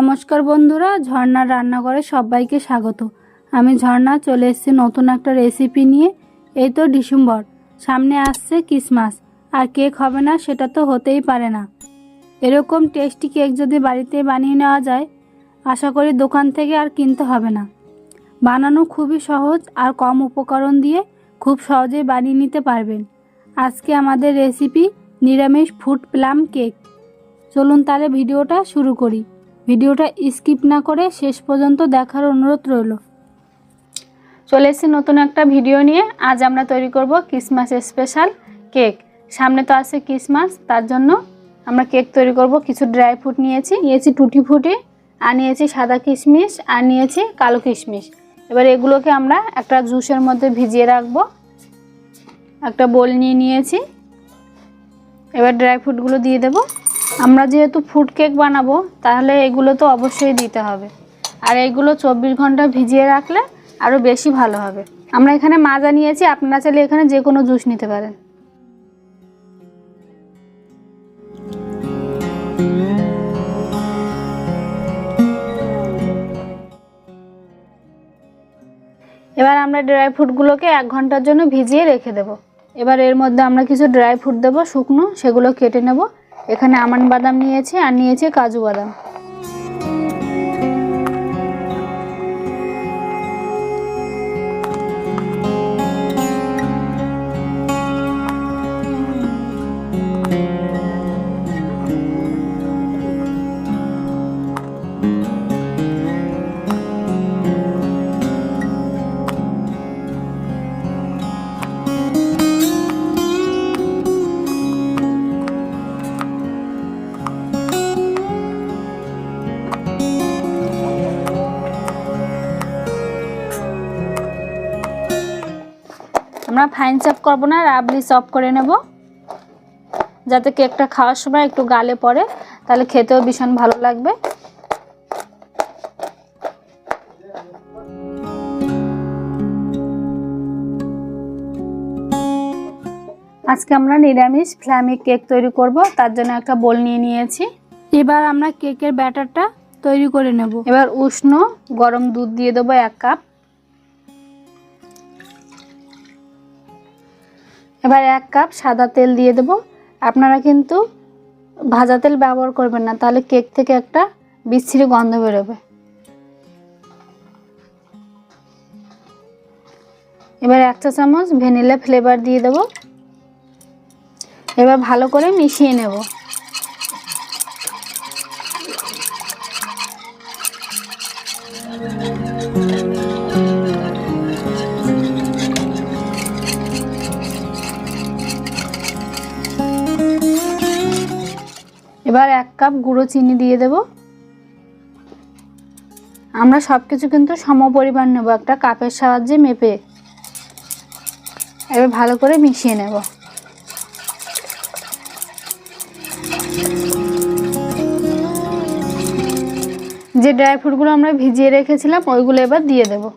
নমস্কার বন্ধুরা, ঝর্ণার রান্নাঘরে সবাইকে স্বাগত। আমি ঝর্ণা, চলে এসেছি নতুন একটা রেসিপি নিয়ে, এই তো ডিসেম্বর। সামনে আসছে ক্রিসমাস আর কেক হবে না, সেটা তো হতেই পারে না। এরকম টেস্টি কেক যদি বাড়িতে বানিয়ে নেওয়া যায়, আশা করি দোকান থেকে আর কিনতে হবে না। বানানো খুবই সহজ আর কম উপকরণ দিয়ে খুব সহজেই বানিয়ে নিতে পারবেন। আজকে আমাদের রেসিপি নিরামিষ ফুড প্লাম কেক চলুন তাহলে ভিডিওটা শুরু করি। ভিডিওটা স্কিপ না করে শেষ পর্যন্ত দেখার অনুরোধ রইল। চলে এসেছি নতুন একটা ভিডিও নিয়ে। আজ আমরা তৈরি করব ক্রিসমাস স্পেশাল কেক সামনে তো আছে ক্রিসমাস তার জন্য আমরা কেক তৈরি করব। কিছু ড্রাই ফ্রুট নিয়েছি নিয়েছি টুটি ফুটি, আর নিয়েছি সাদা কিশমিশ, আর নিয়েছি কালো কিশমিশ। এবার এগুলোকে আমরা একটা জুসের মধ্যে ভিজিয়ে রাখব। একটা বোল নিয়ে নিয়েছি। এবার ড্রাই ফ্রুটগুলো দিয়ে দেবো। আমরা যেহেতু ফুড কেক বানাবো, তাহলে এগুলো তো অবশ্যই দিতে হবে। আর এগুলো চব্বিশ ঘণ্টা ভিজিয়ে রাখলে আরও বেশি ভালো হবে। আমরা এখানে মাজা নিয়েছি, আপনারা চাইলে এখানে যে কোনো জুস নিতে পারেন। এবার আমরা ড্রাই ফ্রুটগুলোকে এক ঘণ্টার জন্য ভিজিয়ে রেখে দেব। এবার এর মধ্যে আমরা কিছু ড্রাই ফ্রুট দেবো, শুকনো, সেগুলো কেটে নেব। এখানে আমন্ড বাদাম নিয়েছে আর নিয়েছে কাজু বাদাম। আমরা ফাইন চপ করব না রাবলি চপ করে নেব। যাতে কেকটা খাওয়ার সময় একটু গালে পড়ে, তাহলে খেতেও ভীষণ ভালো লাগবে। আজকে আমরা নিরামিষ ফ্ল্যামিক কেক তৈরি করব, তার জন্য একটা বোল নিয়ে নিয়েছি। এবার আমরা কেকের ব্যাটারটা তৈরি করে নেব। এবার উষ্ণ গরম দুধ দিয়ে দেবো এক কাপ এবার এক কাপ সাদা তেল দিয়ে দেব। আপনারা কিন্তু ভাজা তেল ব্যবহার করবেন না, তাহলে কেক থেকে একটা বিচ্ছিরি গন্ধ বেরোবে। এবার এক চা চামচ ভ্যানিলা ফ্লেভার দিয়ে দেব। এবার ভালো করে মিশিয়ে নেব। কাপ গুঁড়ো চিনি দিয়ে দেব। আমরা সব কিছু কিন্তু সম পরিমাণ নেব, একটা কাপের সাহায্যে মেপে এবার ভালো করে মিশিয়ে নেব। যে ড্রাই ফ্রুটগুলো আমরা ভিজিয়ে রেখেছিলাম, ওইগুলো এবার দিয়ে দেবো।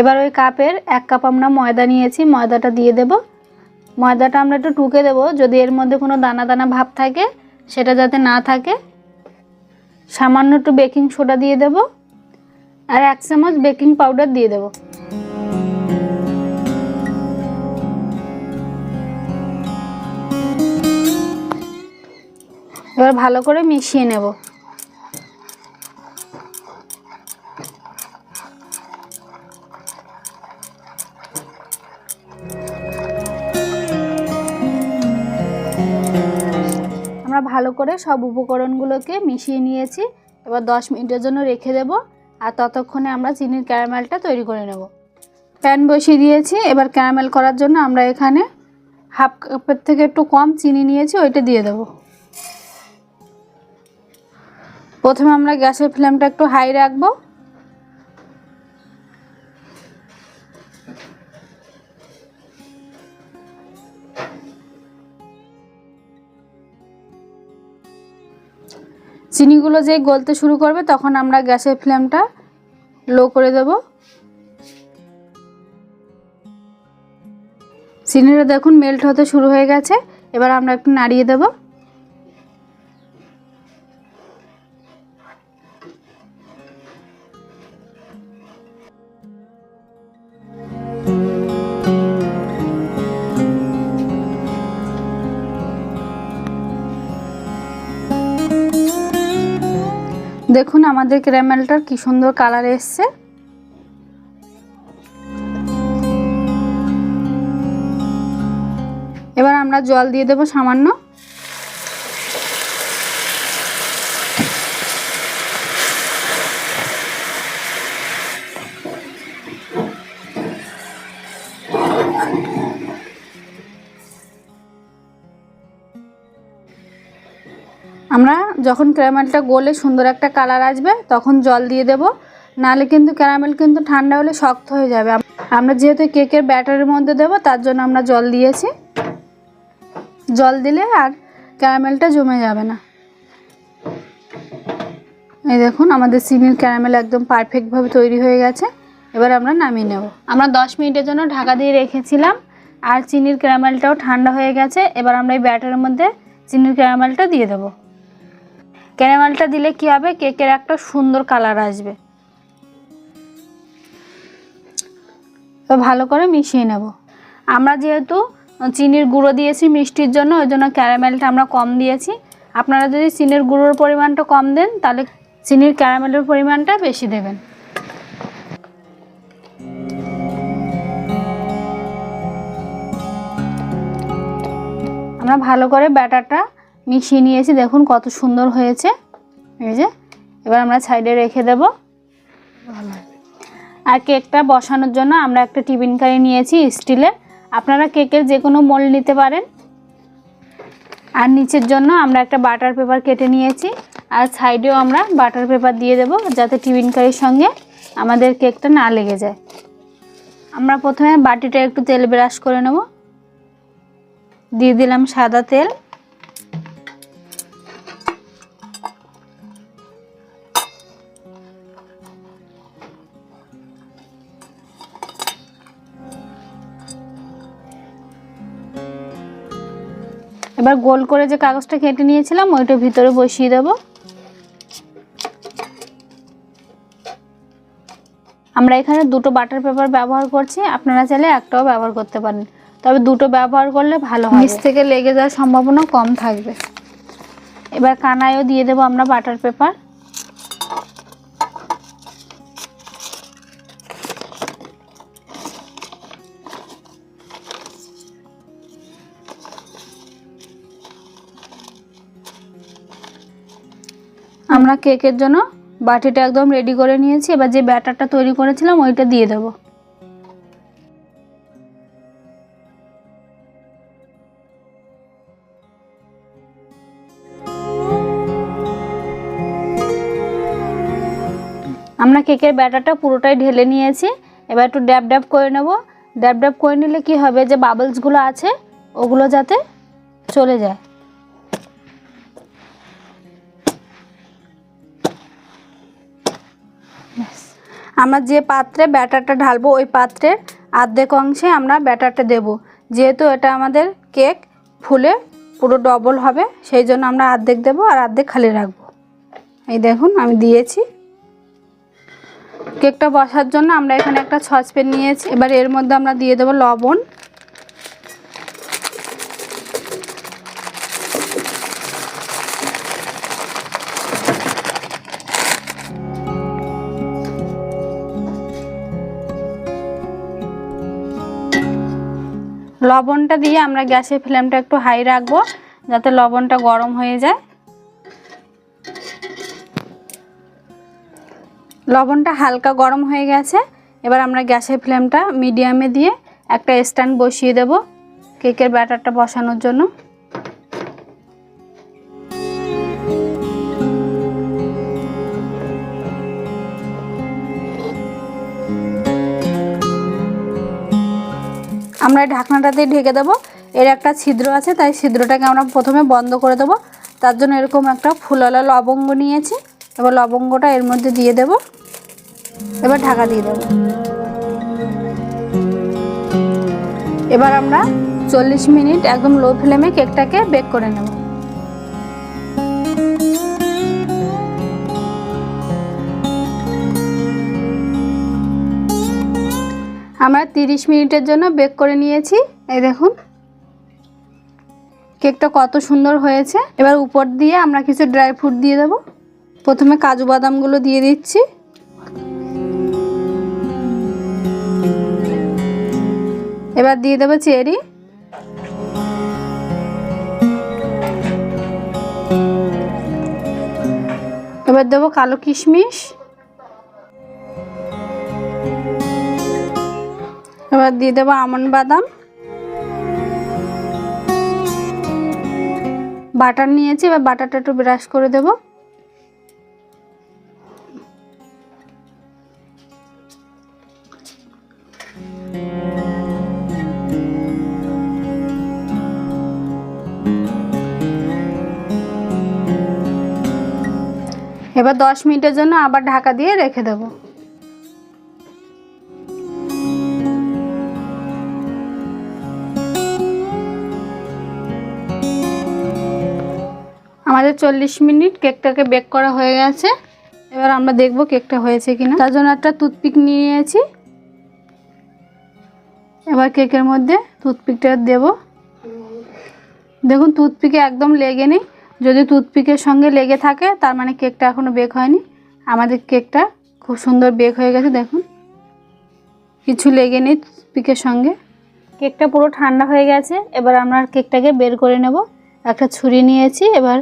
এবার ওই কাপের এক কাপ আমরা ময়দা নিয়েছি, ময়দাটা দিয়ে দেব। ময়দাটা আমরা একটু টুকে দেব, যদি এর মধ্যে কোনো দানা দানা ভাব থাকে, সেটা যাতে না থাকে। সামান্য একটু বেকিং সোডা দিয়ে দেব, আর এক চামচ বেকিং পাউডার দিয়ে দেব। এবার ভালো করে মিশিয়ে নেব। ভালো করে সব উপকরণগুলোকে মিশিয়ে নিয়েছি। এবার দশ মিনিটের জন্য রেখে দেব আর ততক্ষণে আমরা চিনির ক্যারামেলটা তৈরি করে নেব। প্যান বসিয়ে দিয়েছি। এবার ক্যারামেল করার জন্য আমরা এখানে হাফ কাপের থেকে একটু কম চিনি নিয়েছি, ওইটা দিয়ে দেব। প্রথমে আমরা গ্যাসের ফ্লেমটা একটু হাই রাখব। চিনিগুলো যে গলতে শুরু করবে, তখন আমরা গ্যাসের ফ্লেমটা লো করে দেব। চিনিটা দেখুন মেল্ট হতে শুরু হয়ে গেছে। এবার আমরা একটু নাড়িয়ে দেব। দেখুন আমাদের ক্যারামেলটার কি সুন্দর কালার এসছে। এবার আমরা জল দিয়ে দেবো সামান্য। যখন ক্যারামেলটা গলে সুন্দর একটা কালার আসবে, তখন জল দিয়ে দেব। নাহলে কিন্তু ক্যারামেল কিন্তু ঠান্ডা হলে শক্ত হয়ে যাবে। আমরা যেহেতু কেকের ব্যাটারের মধ্যে দেবো, তার জন্য আমরা জল দিয়েছি। জল দিলে আর ক্যারামেলটা জমে যাবে না। এই দেখুন, আমাদের চিনির ক্যারামেল একদম পারফেক্টভাবে তৈরি হয়ে গেছে। এবার আমরা নামিয়ে নেব। আমরা দশ মিনিটের জন্য ঢাকা দিয়ে রেখেছিলাম, আর চিনির ক্যারামেলটাও ঠান্ডা হয়ে গেছে। এবার আমরা এই ব্যাটারের মধ্যে চিনির ক্যারামেলটা দিয়ে দেবো। ক্যারামেলটা দিলে কি হবে? কেকের একটা সুন্দর কালার আসবে। তো ভালো করে মিশিয়ে নেব। আমরা যেহেতু চিনির গুঁড়ো দিয়েছি মিষ্টির জন্য, ওই জন্য ক্যারামেলটা আমরা কম দিয়েছি। আপনারা যদি চিনির গুঁড়োর পরিমাণটা কম দেন, তাহলে চিনির ক্যারামেলের পরিমাণটা বেশি দেবেন। আমরা ভালো করে ব্যাটারটা মিশিয়ে নিয়েছি, দেখুন কত সুন্দর হয়েছে। এই যে, এবার আমরা সাইডে রেখে দেব। আর কেকটা বসানোর জন্য আমরা একটা টিফিন কারি নিয়েছি স্টিলের আপনারা কেকের যে কোনো মোল নিতে পারেন। আর নিচের জন্য আমরা একটা বাটার পেপার কেটে নিয়েছি। আর সাইডেও আমরা বাটার পেপার দিয়ে দেব, যাতে টিফিন কারির সঙ্গে আমাদের কেকটা না লেগে যায়। আমরা প্রথমে বাটিটা একটু তেল ব্রাশ করে নেব। দিয়ে দিলাম সাদা তেল। এবার গোল করে যে কাগজটা কেটে নিয়েছিলাম ওইটা ভিতরে বসিয়ে দেব। আমরা এখানে দুটো বাটার পেপার ব্যবহার করছি আপনারা চাইলে একটাও ব্যবহার করতে পারেন। তবে দুটো ব্যবহার করলে ভালো হয় নিচ থেকে লেগে যাওয়ার সম্ভাবনা কম থাকবে। এবার কানায়ও দিয়ে দেবো আমরা বাটার পেপার। আমরা কেকের জন্য বাটিটা একদম রেডি করে নিয়েছি। এবার যে ব্যাটারটা তৈরি করেছিলাম, ওইটা দিয়ে দেবো। আমরা কেকের ব্যাটারটা পুরোটাই ঢেলে নিয়েছি। এবার একটু ড্যাব ড্যাব করে নেব। ড্যাব ড্যাব করে নিলে কি হবে? যে বাবলসগুলো আছে, ওগুলো যাতে চলে যায়। আমরা যে পাত্রে ব্যাটারটা ঢালবো, ওই পাত্রের আর্ধেক অংশে আমরা ব্যাটারটা দেব। যেহেতু এটা আমাদের কেক, ফুলে পুরো ডবল হবে, সেই জন্য আমরা আর্ধেক দেব আর আর্ধেক খালি রাখব। এই দেখুন, আমি দিয়েছি। কেকটা বসার জন্য আমরা এখানে একটা সসপ্যান নিয়েছি। এবার এর মধ্যে আমরা দিয়ে দেবো লবণ। লবণটা দিয়ে আমরা গ্যাসের ফ্লেমটা একটু হাই রাখব, যাতে লবণটা গরম হয়ে যায়। লবণটা হালকা গরম হয়ে গেছে, এবার আমরা গ্যাসের ফ্লেমটা মিডিয়ামে দিয়ে একটা স্ট্যান্ড বসিয়ে দেব, কেকের ব্যাটারটা বসানোর জন্য। আমরা এই ঢাকনাটা দিয়ে ঢেকে দেবো। এর একটা ছিদ্র আছে, তাই ছিদ্রটাকে আমরা প্রথমে বন্ধ করে দেবো। তার জন্য এরকম একটা ফুলওয়ালা লবঙ্গ নিয়েছি। এবার লবঙ্গটা এর মধ্যে দিয়ে দেব। এবার ঢাকা দিয়ে দেব। এবার আমরা চল্লিশ মিনিট একদম লো ফ্লেমে কেকটাকে বেক করে নেব। আমরা তিরিশ মিনিটের জন্য বেক করে নিয়েছি। এই দেখুন। কেকটা কত সুন্দর হয়েছে। এবার উপর দিয়ে আমরা কিছু ড্রাই ফ্রুট দিয়ে দেবো। প্রথমে কাজু বাদামগুলো দিয়ে দিচ্ছি। এবার দিয়ে দেবো চেরি। এবার দেবো কালো কিশমিশ। এবার দিয়ে দেবো আমন্ড বাদাম। বাটার নিয়েছি, এবার বাটারটা একটু ব্রাশ করে দেবো। এবার দশ মিনিটের জন্য আবার ঢাকা দিয়ে রেখে দেবো। চল্লিশ মিনিট কেকটাকে বেক করা হয়ে গেছে। এবার আমরা দেখব কেকটা হয়েছে কিনা। তার জন্য একটা টুথপিক নিয়েছি। এবার কেকের মধ্যে টুথপিকটা দেব। দেখুন, টুথপিকে একদম লেগে নেই। যদি টুথপিকের সঙ্গে লেগে থাকে, তার মানে কেকটা এখনও বেক হয়নি। আমাদের কেকটা খুব সুন্দর বেক হয়ে গেছে, দেখুন। কিছু লেগে নেই টুথপিকের সঙ্গে। কেকটা পুরো ঠান্ডা হয়ে গেছে। এবার আমরা কেকটাকে বের করে নেব। একটা ছুরি নিয়েছি। এবার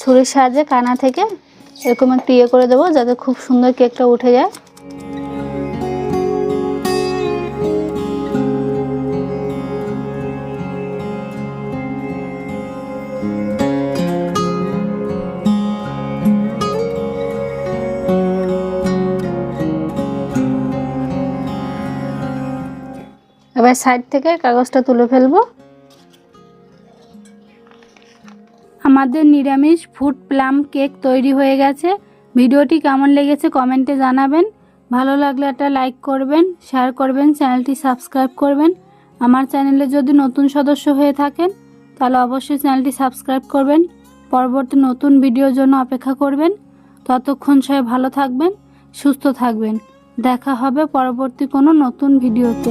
ছুরির সাহায্যে কানা থেকে এরকম একটু ইয়ে করে দেবো যাতে খুব সুন্দর কেকটা উঠে যায়। এবার সাইড থেকে কাগজটা তুলে ফেলব। আমাদের নিরামিষ ফুড প্লাম কেক তৈরি হয়ে গেছে। ভিডিওটি কেমন লেগেছে কমেন্টে জানাবেন। ভালো লাগলে একটা লাইক করবেন শেয়ার করবেন, চ্যানেলটি সাবস্ক্রাইব করবেন। আমার চ্যানেলে যদি নতুন সদস্য হয়ে থাকেন, তাহলে অবশ্যই চ্যানেলটি সাবস্ক্রাইব করবেন। পরবর্তী নতুন ভিডিওর জন্য অপেক্ষা করবেন। ততক্ষণ সবাই ভালো থাকবেন, সুস্থ থাকবেন। দেখা হবে পরবর্তী কোনো নতুন ভিডিওতে।